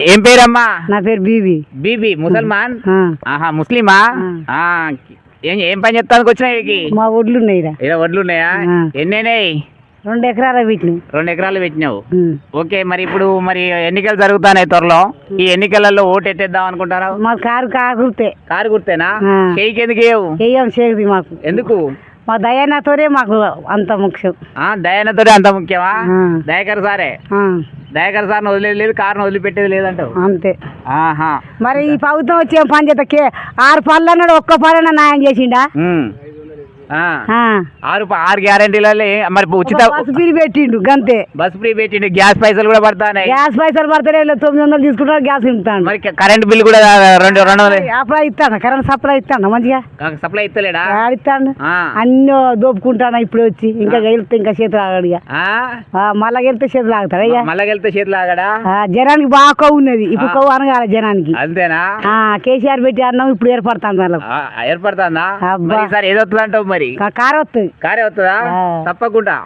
ఏం పేరమ్మా? నా పేరు బీబీ. బీబీ ముసల్మాన్. ఆహా ముస్లిమా? ఆ, ఏం ఏం పని చెప్తానికి వచ్చినా ఇక్కడికి? మా ఒడ్లు ఉన్నాయి. ఇలా వడ్లు ఉన్నాయా. ఎన్నైనాయి? రెండు ఎకరాల వీటిని రెండు ఎకరాలు పెట్టినావు. ఓకే మరి ఇప్పుడు మరి ఎన్నికలు జరుగుతాయి త్వరలో? ఈ ఎన్నికలలో ఓటు ఎట్టేద్దాం అనుకుంటారా? మా కారు కాకుతే కారు గుర్తేనా. చేయికి ఎందుకు వేయవు? మాకు. ఎందుకు? మా దయానాతోనే మాకు అంత ముఖ్యం. ఆ దయానతోనే అంత ముఖ్యమా. దయాకర్ సారే? దయాకర్ సార్ని వదిలేదు లేదు కారుని వదిలిపెట్టేది లేదంటావు? అంతే. ఆహా. మరి ఈ ప్రభుత్వం వచ్చి పని చేస్తా కే ఆరు పళ్ళు అన్నాడు ఒక్క పళ్ళన న్యాయం చేసిండా. ఆరు ఆరు గ్యారంటీలలో మరి ఉచిత బస్సు బిల్ పెట్టిండు గంతే. బస్ ఫ్రీ పెట్టిండు గ్యాస్ పైసలు కూడా పడతాయి గ్యాస్ పైసలు పడతానే తొమ్మిది వందలు తీసుకుంటాడు గ్యాస్ నింపుతాడు మరి కరెంట్ బిల్ కూడా రెండు రెండు వందలు. అప్లై ఇస్తాడు కరెంట్ సప్లై ఇస్తాడు మంచిగా. సప్లై ఇస్తలేడా? ఆ. అన్నీ దోపుకుంటాను ఇప్పుడు వచ్చి ఇంకా వెళ్తే ఇంకా చేతులు ఆగాడు మళ్ళా వెళ్తే చేతులు ఆగుతాడు ఇక? మళ్ళా వెళ్తే చేతులు ఆగడా జనానికి బాగా కొవ్వు ఉన్నది ఇప్పుడు కొవ్వు అనగాలి జనానికి. అంతేనా? కేసీఆర్ పెట్టి అన్నం ఇప్పుడు ఏర్పడుతుంది వాళ్ళకు. ఏర్పడుతుందా? ఏదో మరి? ಸರಿ ಕಾರೊತ್ತು ಕಾರೆ ಹೊತ್ತದ ತಪ್ಪకుండా